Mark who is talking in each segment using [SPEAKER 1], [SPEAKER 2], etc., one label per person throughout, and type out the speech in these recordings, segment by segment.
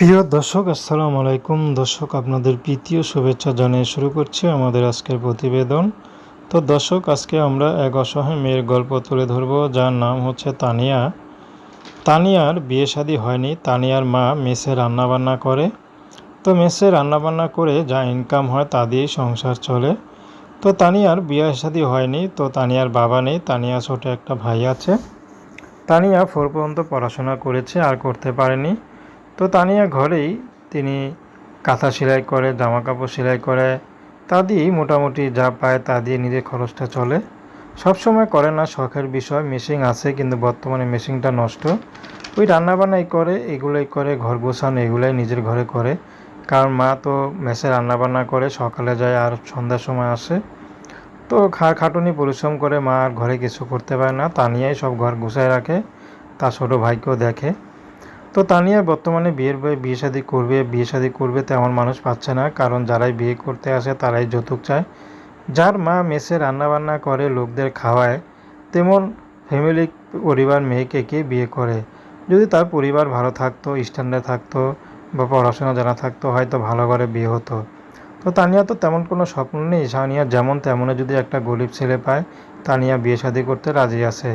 [SPEAKER 1] প্রিয় দর্শক, আসসালামু আলাইকুম। দর্শক, আপনাদের প্রীতীয় শুভেচ্ছা জানিয়ে শুরু করছি আমাদের আজকের প্রতিবেদন। তো দর্শক, আজকে আমরা এক অসহায় মেয়ের গল্প তুলে ধরব, যার নাম হচ্ছে তানিয়া। তানিয়ার বিয়ে শাদী হয়নি। তানিয়ার মা মেসে রান্নাবান্না করে। তো মেসে রান্নাবান্না করে যা ইনকাম হয় তা দিয়েই সংসার চলে। তো তানিয়ার বিয়ে শাদী হয়নি। তো তানিয়ার বাবা নেই। তানিয়া ছোট একটা ভাই আছে। তানিয়া ফোর পর্যন্ত পড়াশোনা করেছে, আর করতে পারেনি। তো তানিয়া ঘরেই তিনি কাঁথা সেলাই করে জামা কাপড় সেলাই করে, তা দিয়েই মোটামুটি যা পায় তা দিয়ে নিজের খরচটা চলে। সবসময় করে না, শখের বিষয় মেশিন আছে কিন্তু বর্তমানে মেশিনটা নষ্ট। ওই রান্নাবান্নাই করে, এগুলোই করে, ঘর গোছানো, এগুলাই নিজের ঘরে করে। কারণ মা তো মেসে রান্নাবান্না করে, সকালে যায় আর সন্ধ্যার সময় আসে। তো খা খাটুনি পরিশ্রম করে মা আর ঘরে কিছু করতে পারে না, তানিয়াই সব ঘর গুছায় রাখে, তার ছোটো ভাইকেও দেখে। তো তানিয়া বর্তমানে বিয়ের বয়ে বিয়ে শাদী করবে, বিয়ে শাদী করবে তেমন মানুষ পাচ্ছে না। কারণ যারাই বিয়ে করতে আসে তারাই যৌতুক চায়। যার মা মেসে রান্নাবান্না করে, লোকদের খাওয়ায়, তেমন ফ্যামিলি পরিবার মেয়েকে কে বিয়ে করে? যদি তার পরিবার ভালো থাকতো স্ট্যান্ডার্ড থাকতো বা পড়াশোনা জানা থাকতো, হয়তো ভালো করে বিয়ে হতো। তো তানিয়া তো তেমন কোনো স্বপ্ন নেই। সানিয়া যেমন তেমনে যদি একটা গরিব ছেলে পায়, তানিয়া বিয়ে শাদী করতে রাজি আছে।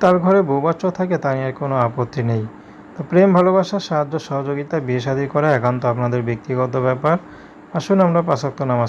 [SPEAKER 1] তার ঘরে বউ বাচ্চা থাকে, তানিয়ার কোনো আপত্তি নেই। তো প্রেম, ভালোবাসা, সাহায্য, সহযোগিতা, বিয়ে শাদী করা একান্ত আপনাদের ব্যক্তিগত ব্যাপার। আসুন আমরা পাশাক্ত নামাজ